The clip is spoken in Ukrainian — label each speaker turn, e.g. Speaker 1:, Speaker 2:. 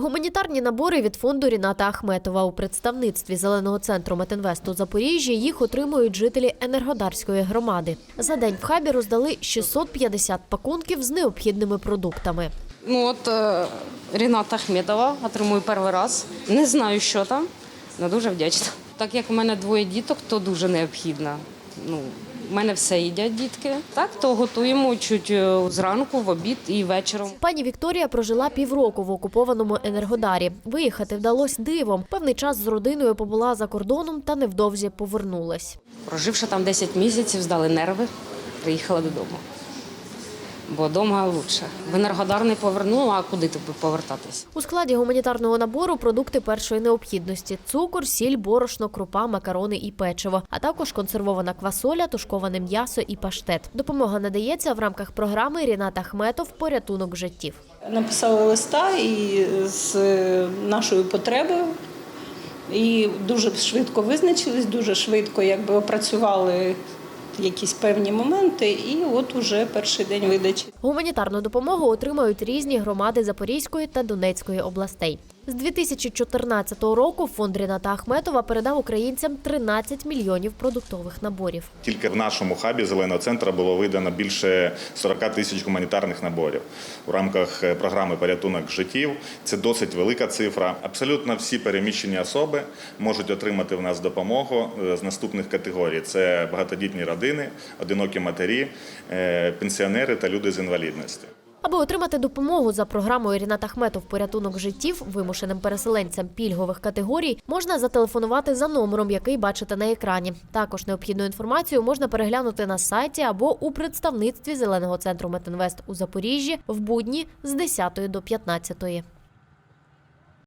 Speaker 1: Гуманітарні набори від фонду Ріната Ахметова у представництві зеленого центру Метинвесту Запоріжжя їх отримують жителі Енергодарської громади. За день в хабі роздали 650 пакунків з необхідними продуктами.
Speaker 2: Ну от е, Ріната Ахметова отримую перший раз. Не знаю, що там, але дуже вдячна. Так як у мене двоє діток, то дуже необхідно. Ну, в мене все їдять дітки. Так, то готуємо чуть е, зранку, в обід і вечором.
Speaker 1: Пані Вікторія прожила півроку в окупованому Енергодарі. Виїхати вдалося дивом. Певний час з родиною побула за кордоном та невдовзі повернулась.
Speaker 2: Проживши там 10 місяців, здали нерви, приїхала додому. Бо вдома краще. В Енергодар не повернула, а куди тобі повертатись?
Speaker 1: У складі гуманітарного набору продукти першої необхідності: цукор, сіль, борошно, крупа, макарони і печиво, а також консервована квасоля, тушковане м'ясо і паштет. Допомога надається в рамках програми Ріната Ахметов Порятунок життів.
Speaker 3: Написали листа і з нашою потребою. І дуже швидко визначились, дуже швидко якби опрацювали якісь певні моменти, і от уже перший день видачі.
Speaker 1: Гуманітарну допомогу отримають різні громади Запорізької та Донецької областей. З 2014 року фонд Ріната Ахметова передав українцям 13 мільйонів продуктових наборів.
Speaker 4: Тільки в нашому хабі зеленого центру було видано більше 40 тисяч гуманітарних наборів у рамках е, програми порятунок життів. Це досить велика цифра. Абсолютно всі переміщені особи можуть отримати в нас допомогу е, з наступних категорій: це багатодітні родини, одинокі матері, е, пенсіонери та люди з інвалідністю.
Speaker 1: Аби отримати допомогу за програмою Рінат Ахметов Порятунок життів вимушеним переселенцям пільгових категорій можна зателефонувати за номером, який бачите на екрані. Також необхідну інформацію можна переглянути на сайті або у представництві зеленого центру Метинвест у Запоріжжі в будні з 10 до 15.